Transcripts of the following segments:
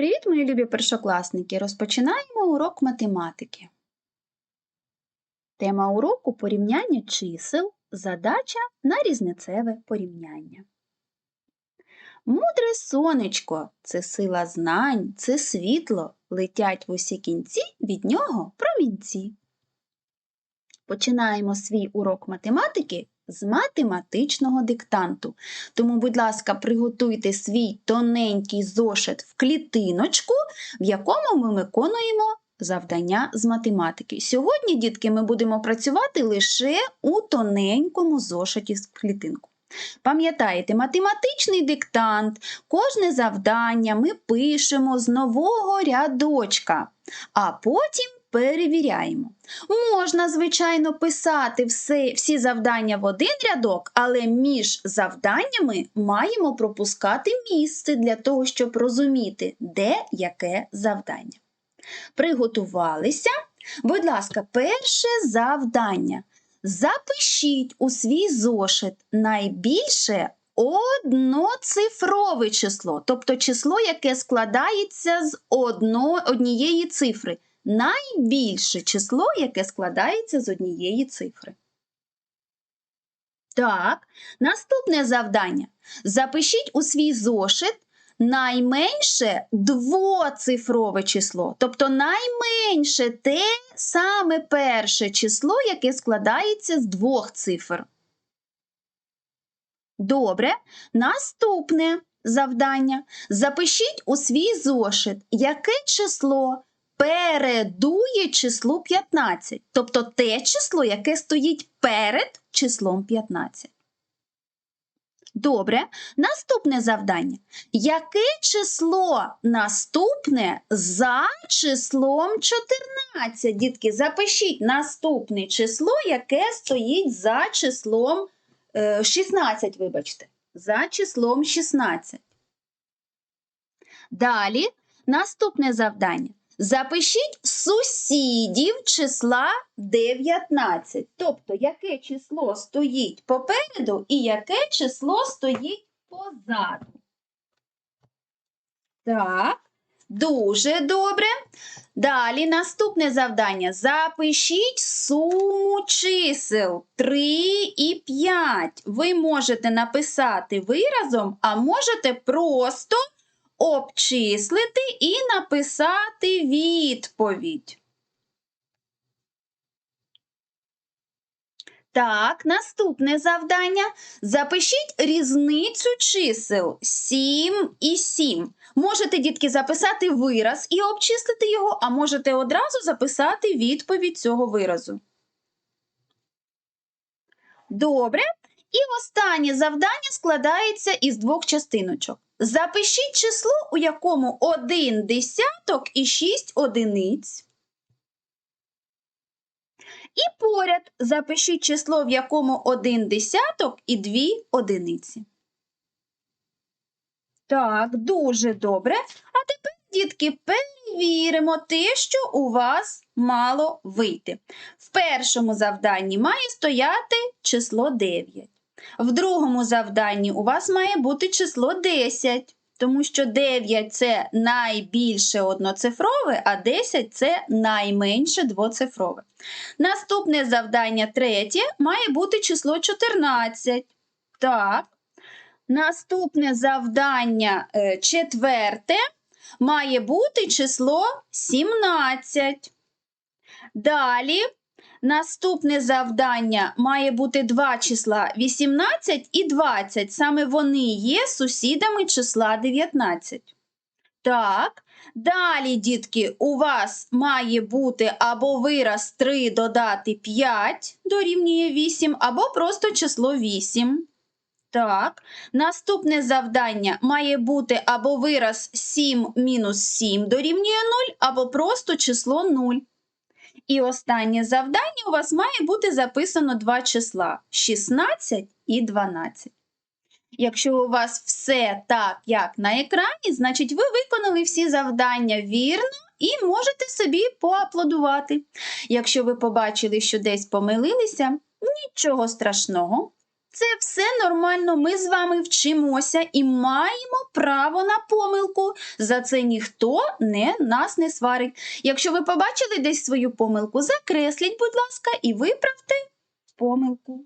Привіт, мої любі першокласники! Розпочинаємо урок математики. Тема уроку порівняння чисел, задача на різницеве порівняння. Мудре сонечко це сила знань, це світло, летять в усі кінці від нього промінці. Починаємо свій урок математики з математичного диктанту. Тому, будь ласка, приготуйте свій тоненький зошит в клітиночку, в якому ми виконуємо завдання з математики. Сьогодні, дітки, ми будемо працювати лише у тоненькому зошиті з клітинку. Пам'ятаєте, математичний диктант, кожне завдання ми пишемо з нового рядочка, а потім перевіряємо. Можна, звичайно, писати все, всі завдання в один рядок, але між завданнями маємо пропускати місце для того, щоб розуміти, де яке завдання. Приготувалися? Будь ласка, перше завдання. Запишіть у свій зошит найбільше одноцифрове число, тобто число, яке складається з одно, однієї цифри. Найбільше число, яке складається з однієї цифри. Так, наступне завдання. Запишіть у свій зошит найменше двоцифрове число, тобто найменше те саме перше число, яке складається з двох цифр. Добре, наступне завдання. Запишіть у свій зошит, яке число передує числу 15, тобто те число, яке стоїть перед числом 15. Добре, наступне завдання. Яке число наступне за числом 14? Дітки, запишіть наступне число, яке стоїть за числом е, 16, вибачте, за числом 16. Далі наступне завдання. Запишіть сусідів числа 19. Тобто, яке число стоїть попереду і яке число стоїть позаду. Так, дуже добре. Далі наступне завдання. Запишіть суму чисел 3 і 5. Ви можете написати виразом, а можете просто обчислити і написати відповідь. Так, наступне завдання. Запишіть різницю чисел 7 і 7. Можете, дітки, записати вираз і обчислити його, а можете одразу записати відповідь цього виразу. Добре. І останнє завдання складається із двох частиночок. Запишіть число, у якому один десяток і 6 одиниць. І поряд запишіть число, в якому один десяток і 2 одиниці. Так, дуже добре. А тепер, дітки, перевіримо те, що у вас мало вийти. В першому завданні має стояти число 9. В другому завданні у вас має бути число 10, тому що 9 це найбільше одноцифрове, а 10 це найменше двоцифрове. Наступне завдання третє має бути число 14. Так. Наступне завдання е, четверте має бути число 17. Далі Наступне завдання має бути два числа 18 і 20. Саме вони є сусідами числа 19. Так. Далі, дітки, у вас має бути або вираз 3 додати 5 дорівнює 8, або просто число 8. Так. Наступне завдання має бути або вираз 7 мінус 7 дорівнює 0, або просто число 0. І останнє завдання у вас має бути записано два числа 16 і 12. Якщо у вас все так, як на екрані, значить ви виконали всі завдання вірно і можете собі поаплодувати. Якщо ви побачили, що десь помилилися, нічого страшного. Це все нормально. Ми з вами вчимося і маємо право на помилку. За це ніхто не, нас не сварить. Якщо ви побачили десь свою помилку, закресліть, будь ласка, і виправте помилку.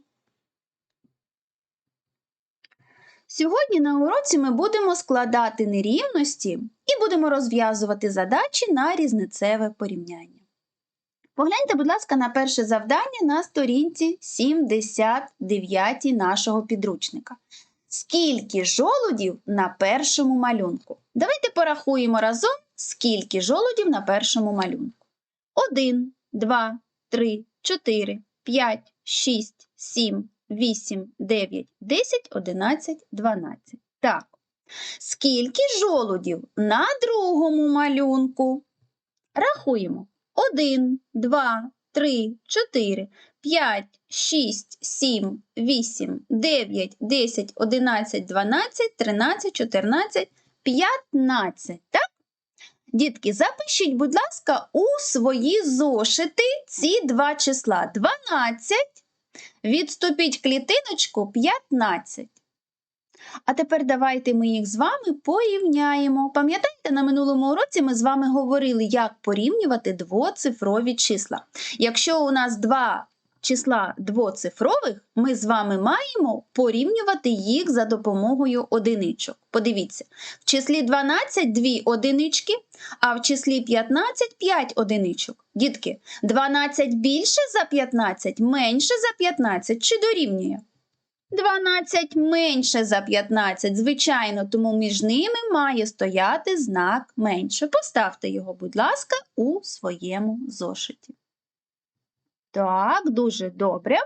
Сьогодні на уроці ми будемо складати нерівності і будемо розв'язувати задачі на різницеве порівняння. Погляньте, будь ласка, на перше завдання на сторінці 79 нашого підручника. Скільки жолудів на першому малюнку? Давайте порахуємо разом, скільки жолудів на першому малюнку. 1, 2, 3, 4, 5, 6, 7, 8, 9, 10, 11, 12. Так. Скільки жолудів на другому малюнку? Рахуємо. 1, 2, 3, 4, 5, 6, 7, 8, 9, 10, 11, 12, 13, 14, 15. Так? Дітки, запишіть, будь ласка, у свої зошити ці два числа. 12, відступіть клітиночку 15. А тепер давайте ми їх з вами порівняємо. Пам'ятаєте, на минулому уроці ми з вами говорили, як порівнювати двоцифрові числа. Якщо у нас два числа двоцифрових, ми з вами маємо порівнювати їх за допомогою одиничок. Подивіться, в числі 12 дві одинички, а в числі 15 5 одиничок. Дітки, 12 більше за 15, менше за 15 чи дорівнює? 12 менше за 15, звичайно, тому між ними має стояти знак менше. Поставте його, будь ласка, у своєму зошиті. Так, дуже добре.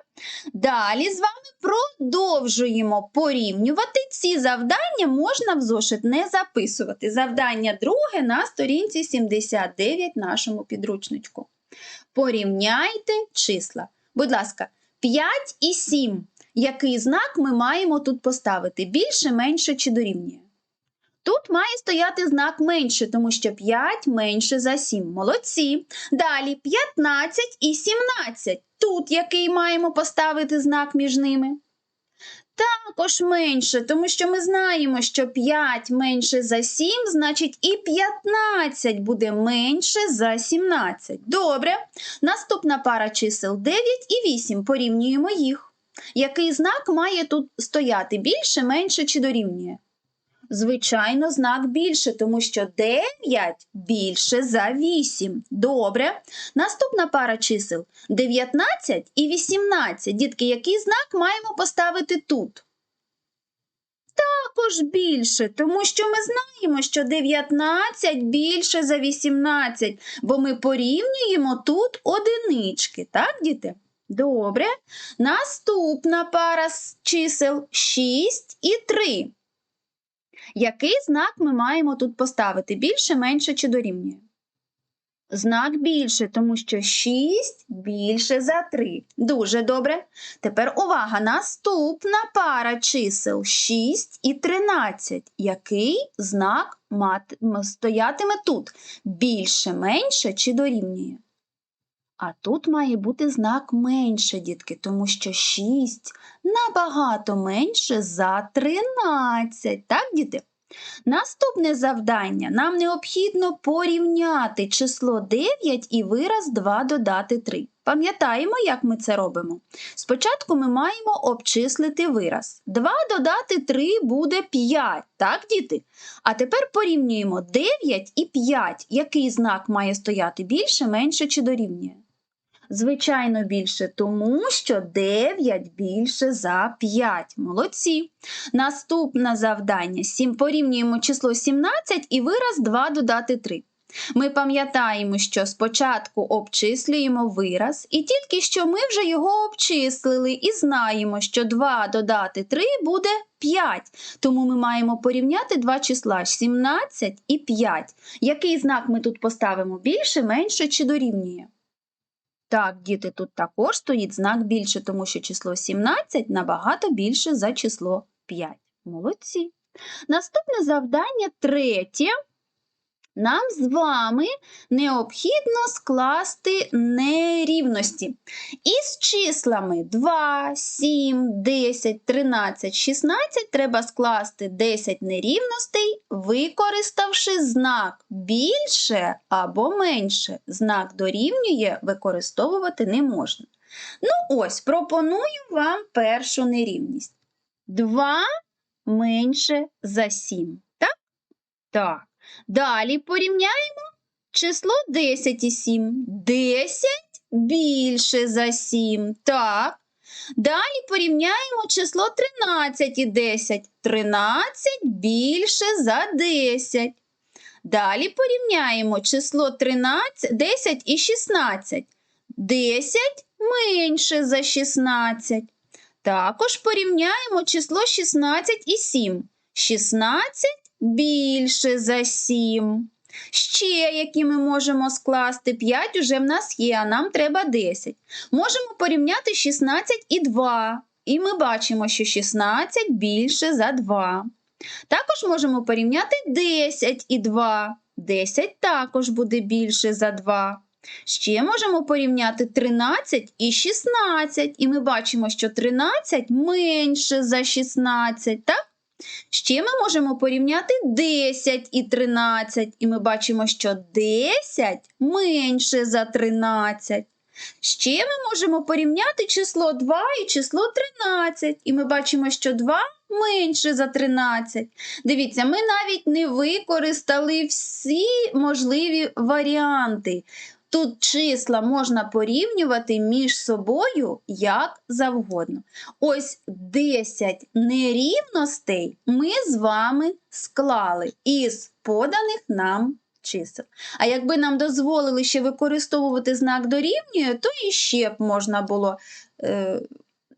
Далі з вами продовжуємо порівнювати. Ці завдання можна в зошит не записувати. Завдання друге на сторінці 79 нашому підручничку. Порівняйте числа. Будь ласка, 5 і 7. Який знак ми маємо тут поставити? Більше, менше чи дорівнює? Тут має стояти знак менше, тому що 5 менше за 7. Молодці. Далі 15 і 17. Тут який маємо поставити знак між ними? Також менше, тому що ми знаємо, що 5 менше за 7, значить і 15 буде менше за 17. Добре. Наступна пара чисел 9 і 8. Порівнюємо їх. Який знак має тут стояти? Більше, менше чи дорівнює? Звичайно, знак більше, тому що 9 більше за 8. Добре. Наступна пара чисел 19 і 18. Дітки, який знак маємо поставити тут? Також більше, тому що ми знаємо, що 19 більше за 18, бо ми порівнюємо тут одинички, так, діти? Добре. Наступна пара чисел 6 і 3. Який знак ми маємо тут поставити? Більше, менше чи дорівнює? Знак більше, тому що 6 більше за 3. Дуже добре. Тепер увага! Наступна пара чисел 6 і 13. Який знак стоятиме тут? Більше, менше чи дорівнює? А тут має бути знак менше, дітки, тому що 6 набагато менше за 13. Так, діти? Наступне завдання. Нам необхідно порівняти число 9 і вираз 2 додати 3. Пам'ятаємо, як ми це робимо? Спочатку ми маємо обчислити вираз. 2 додати 3 буде 5, так, діти? А тепер порівнюємо 9 і 5. Який знак має стояти більше, менше чи дорівнює? Звичайно, більше, тому що 9 більше за 5. Молодці. Наступне завдання. 7 порівнюємо число 17 і вираз 2 додати 3. Ми пам'ятаємо, що спочатку обчислюємо вираз, і тільки що ми вже його обчислили і знаємо, що 2 додати 3 буде 5. Тому ми маємо порівняти два числа 17 і 5. Який знак ми тут поставимо більше, менше чи дорівнює? Так, діти, тут також стоїть знак більше, тому що число 17 набагато більше за число 5. Молодці. Наступне завдання третє. Нам з вами необхідно скласти нерівності. Із числами 2, 7, 10, 13, 16 треба скласти 10 нерівностей, використавши знак більше або менше. Знак дорівнює використовувати не можна. Ну ось, пропоную вам першу нерівність. 2 менше за 7. Так? Так. Далі порівняємо число 10 і 7. 10 більше за 7. Так. Далі порівняємо число 13 і 10. 13 більше за 10. Далі порівняємо число 13, 10 і 16. 10 менше за 16. Також порівняємо число 16 і 7. 16 більше за 7. Ще які ми можемо скласти 5 уже в нас є, а нам треба 10. Можемо порівняти 16 і 2. І ми бачимо, що 16 більше за 2. Також можемо порівняти 10 і 2. 10 також буде більше за 2. Ще можемо порівняти 13 і 16, і ми бачимо, що 13 менше за 16, так? Ще ми можемо порівняти 10 і 13, і ми бачимо, що 10 менше за 13. Ще ми можемо порівняти число 2 і число 13, і ми бачимо, що 2 менше за 13. Дивіться, ми навіть не використали всі можливі варіанти. Тут числа можна порівнювати між собою як завгодно. Ось 10 нерівностей ми з вами склали із поданих нам чисел. А якби нам дозволили ще використовувати знак дорівнює, то і ще б можна було е,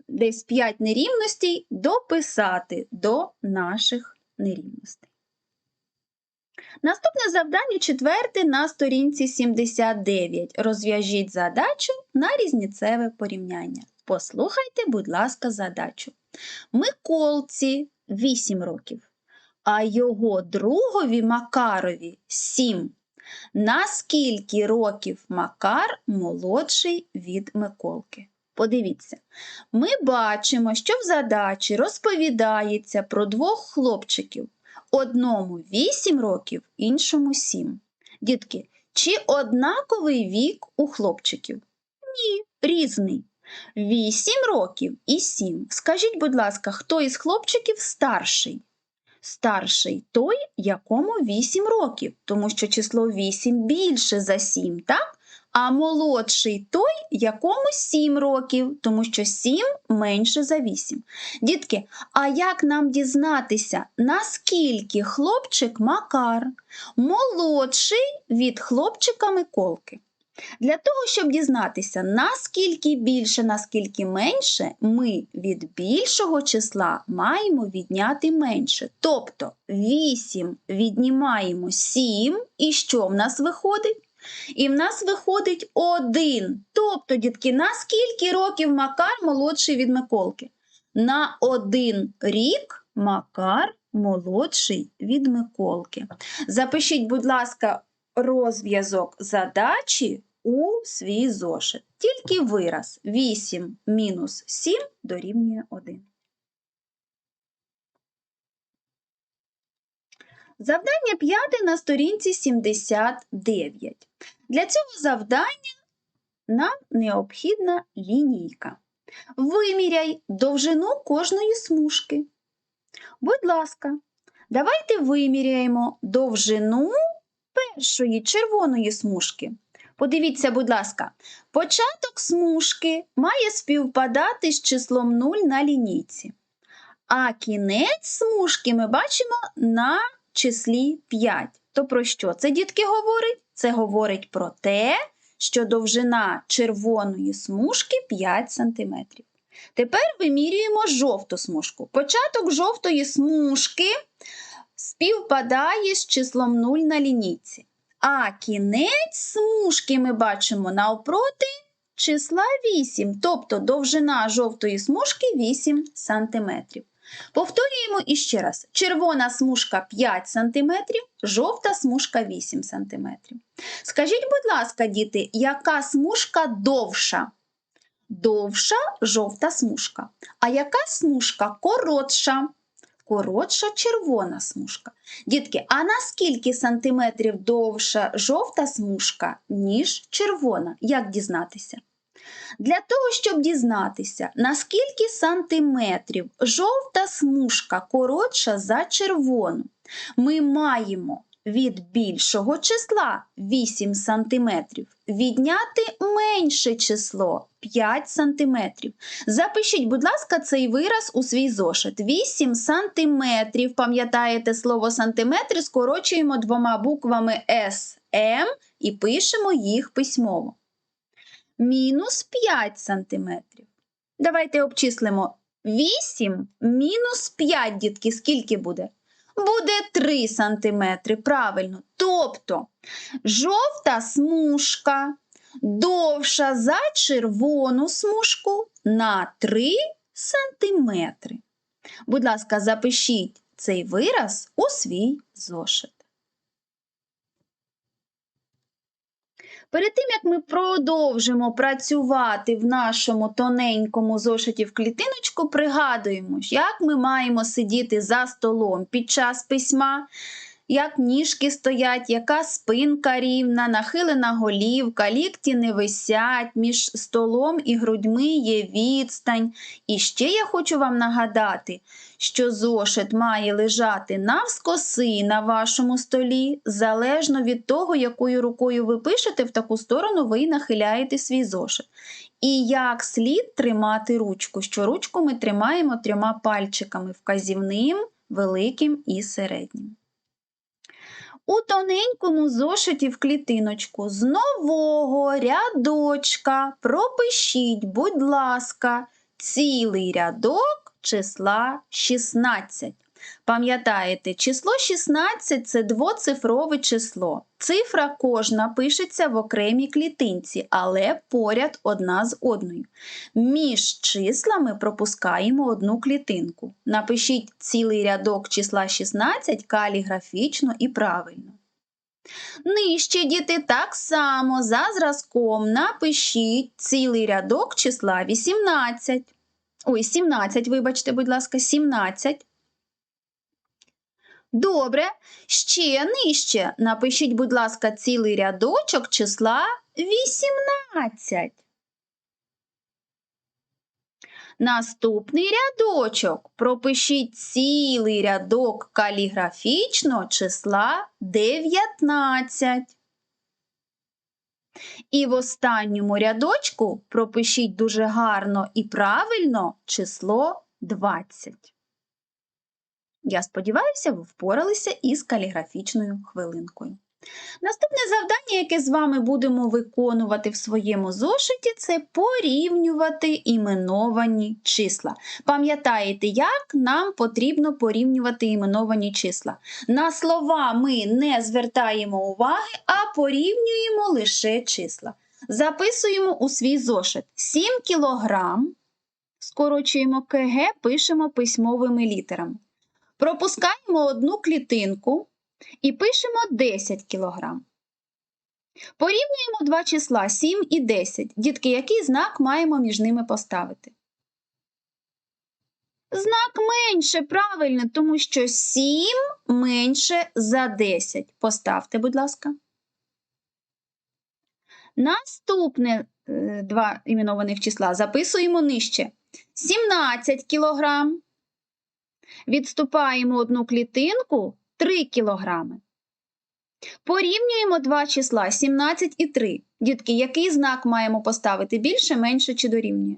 десь 5 нерівностей дописати до наших нерівностей. Наступне завдання четверте на сторінці 79. Розв'яжіть задачу на різніцеве порівняння. Послухайте, будь ласка, задачу. Миколці 8 років, а його другові Макарові 7. Наскільки років Макар молодший від Миколки? Подивіться, ми бачимо, що в задачі розповідається про двох хлопчиків. Одному 8 років, іншому 7. Дітки, чи однаковий вік у хлопчиків? Ні, різний. 8 років і 7. Скажіть, будь ласка, хто із хлопчиків старший? Старший той, якому 8 років, тому що число 8 більше за 7, так? А молодший той, якому 7 років, тому що 7 менше за 8. Дітки, а як нам дізнатися, наскільки хлопчик Макар молодший від хлопчика Миколки? Для того, щоб дізнатися, наскільки більше, наскільки менше, ми від більшого числа маємо відняти менше. Тобто 8 віднімаємо 7, і що в нас виходить? І в нас виходить 1. Тобто, дітки, на скільки років Макар молодший від Миколки? На один рік Макар молодший від Миколки. Запишіть, будь ласка, розв'язок задачі у свій зошит. Тільки вираз 8 мінус 7 дорівнює 1. Завдання п'яте на сторінці 79. Для цього завдання нам необхідна лінійка. Виміряй довжину кожної смужки. Будь ласка, давайте виміряємо довжину першої червоної смужки. Подивіться, будь ласка, початок смужки має співпадати з числом 0 на лінійці. А кінець смужки ми бачимо на числі 5. То про що це дітки говорить? Це говорить про те, що довжина червоної смужки 5 см. Тепер вимірюємо жовту смужку. Початок жовтої смужки співпадає з числом 0 на лінійці. А кінець смужки ми бачимо навпроти числа 8, тобто довжина жовтої смужки 8 см. Повторюємо іще раз: червона смужка 5 см, жовта смужка 8 см. Скажіть, будь ласка, діти, яка смужка довша? Довша жовта смужка. А яка смужка коротша? Коротша червона смужка. Дітки, а на скільки сантиметрів довша жовта смужка, ніж червона? Як дізнатися? Для того, щоб дізнатися, наскільки сантиметрів жовта смужка коротша за червону, ми маємо від більшого числа 8 сантиметрів відняти менше число 5 сантиметрів. Запишіть, будь ласка, цей вираз у свій зошит. 8 сантиметрів. Пам'ятаєте слово сантиметри, скорочуємо двома буквами С, М і пишемо їх письмово мінус 5 сантиметрів. Давайте обчислимо 8 мінус 5, дітки, скільки буде? Буде 3 сантиметри, правильно. Тобто жовта смужка довша за червону смужку на 3 сантиметри. Будь ласка, запишіть цей вираз у свій зошит. Перед тим, як ми продовжимо працювати в нашому тоненькому зошиті в клітиночку, пригадуємо, як ми маємо сидіти за столом під час письма, як ніжки стоять, яка спинка рівна, нахилена голівка, лікті не висять, між столом і грудьми є відстань. І ще я хочу вам нагадати, що зошит має лежати навскоси на вашому столі, залежно від того, якою рукою ви пишете, в таку сторону ви нахиляєте свій зошит. І як слід тримати ручку, що ручку ми тримаємо трьома пальчиками вказівним, великим і середнім. У тоненькому зошиті в клітиночку з нового рядочка пропишіть, будь ласка, цілий рядок числа 16. Пам'ятаєте, число 16 це двоцифрове число. Цифра кожна пишеться в окремій клітинці, але поряд одна з одною. Між числами пропускаємо одну клітинку. Напишіть цілий рядок числа 16 каліграфічно і правильно. Нижче діти так само за зразком напишіть цілий рядок числа 18. Ой, 17, вибачте, будь ласка, 17. Добре, ще нижче напишіть, будь ласка, цілий рядочок числа 18. Наступний рядочок. Пропишіть цілий рядок каліграфічно числа 19. І в останньому рядочку пропишіть дуже гарно і правильно число 20. Я сподіваюся, ви впоралися із каліграфічною хвилинкою. Наступне завдання, яке з вами будемо виконувати в своєму зошиті, це порівнювати іменовані числа. Пам'ятаєте, як нам потрібно порівнювати іменовані числа? На слова ми не звертаємо уваги, а порівнюємо лише числа. Записуємо у свій зошит 7 кілограм, скорочуємо КГ, пишемо письмовими літерами. Пропускаємо одну клітинку і пишемо 10 кг. Порівнюємо два числа 7 і 10. Дітки, який знак маємо між ними поставити? Знак менше, правильно, тому що 7 менше за 10. Поставте, будь ласка. Наступне е, два іменованих числа записуємо нижче. 17 кілограм. Відступаємо одну клітинку 3 кілограми. Порівнюємо два числа 17 і 3. Дітки, який знак маємо поставити більше, менше чи дорівнює?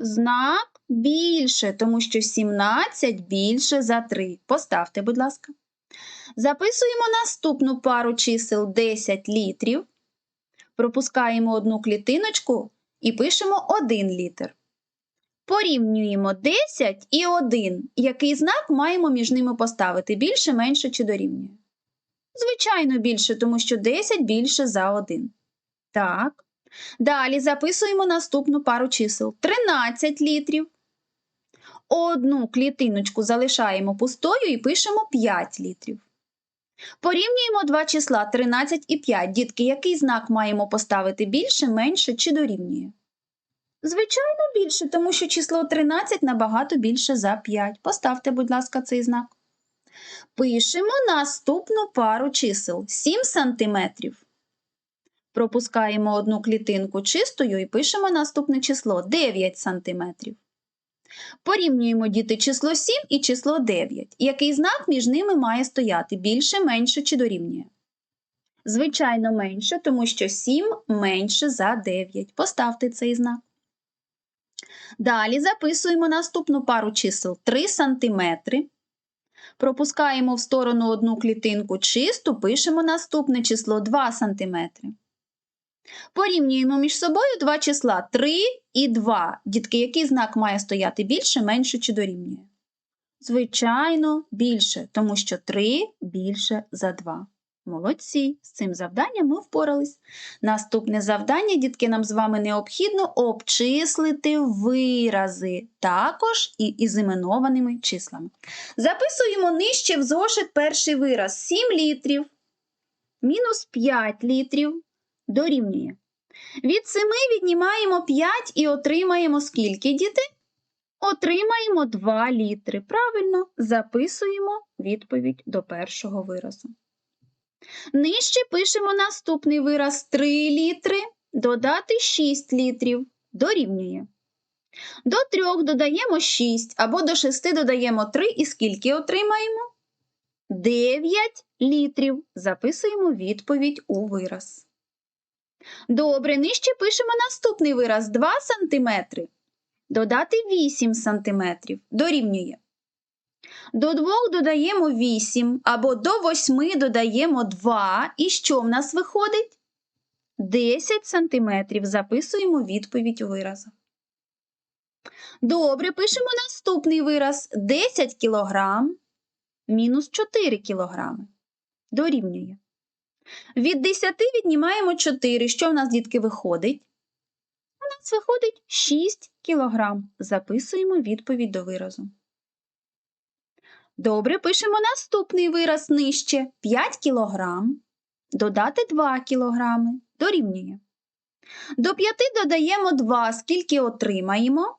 Знак більше, тому що 17 більше за 3. Поставте, будь ласка. Записуємо наступну пару чисел 10 літрів. Пропускаємо одну клітиночку і пишемо 1 літр. Порівнюємо 10 і 1. Який знак маємо між ними поставити? Більше, менше чи дорівнює? Звичайно, більше, тому що 10 більше за 1. Так. Далі записуємо наступну пару чисел: 13 літрів. Одну клітиночку залишаємо пустою і пишемо 5 літрів. Порівнюємо два числа 13 і 5. Дітки, який знак маємо поставити більше, менше чи дорівнює? Звичайно, більше, тому що число 13 набагато більше за 5. Поставте, будь ласка, цей знак. Пишемо наступну пару чисел 7 см. Пропускаємо одну клітинку чистою і пишемо наступне число 9 см. Порівнюємо діти число 7 і число 9. Який знак між ними має стояти? Більше, менше чи дорівнює? Звичайно, менше, тому що 7 менше за 9. Поставте цей знак. Далі записуємо наступну пару чисел 3 см. Пропускаємо в сторону одну клітинку чисту, пишемо наступне число 2 см. Порівнюємо між собою два числа 3 і 2. Дітки, який знак має стояти більше, менше чи дорівнює? Звичайно, більше, тому що 3 більше за 2. Молодці, з цим завданням ми впорались. Наступне завдання, дітки, нам з вами необхідно обчислити вирази, також і із іменованими числами. Записуємо нижче в зошит перший вираз 7 літрів мінус 5 літрів дорівнює. Від 7 віднімаємо 5 і отримаємо скільки, діти? Отримаємо 2 літри. Правильно, записуємо відповідь до першого виразу. Нижче пишемо наступний вираз 3 літри, додати 6 літрів, дорівнює. До 3 додаємо 6 або до 6 додаємо 3 і скільки отримаємо? 9 літрів. Записуємо відповідь у вираз. Добре, нижче пишемо наступний вираз 2 см. Додати 8 см. Дорівнює. До 2 додаємо 8, або до 8 додаємо 2. І що в нас виходить? 10 см. Записуємо відповідь у виразах. Добре, пишемо наступний вираз 10 кг мінус 4 кг. Дорівнює. Від 10 віднімаємо 4. Що в нас, дітки, виходить? У нас виходить 6 кг. Записуємо відповідь до виразу. Добре, пишемо наступний вираз нижче 5 кг. Додати 2 кг. Дорівнює. До 5 додаємо 2. Скільки отримаємо?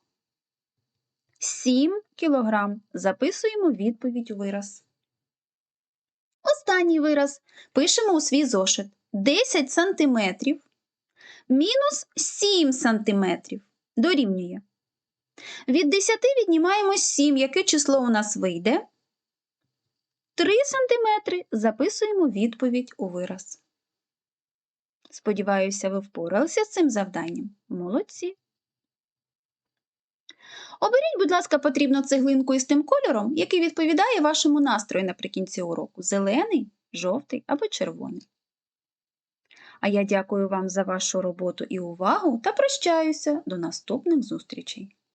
7 кг. Записуємо відповідь у вираз. Останній вираз пишемо у свій зошит 10 см мінус 7 см дорівнює. Від 10 віднімаємо 7. Яке число у нас вийде? 3 см записуємо відповідь у вираз. Сподіваюся, ви впоралися з цим завданням. Молодці. Оберіть, будь ласка, потрібну цеглинку із тим кольором, який відповідає вашому настрою наприкінці уроку зелений, жовтий або червоний. А я дякую вам за вашу роботу і увагу та прощаюся до наступних зустрічей.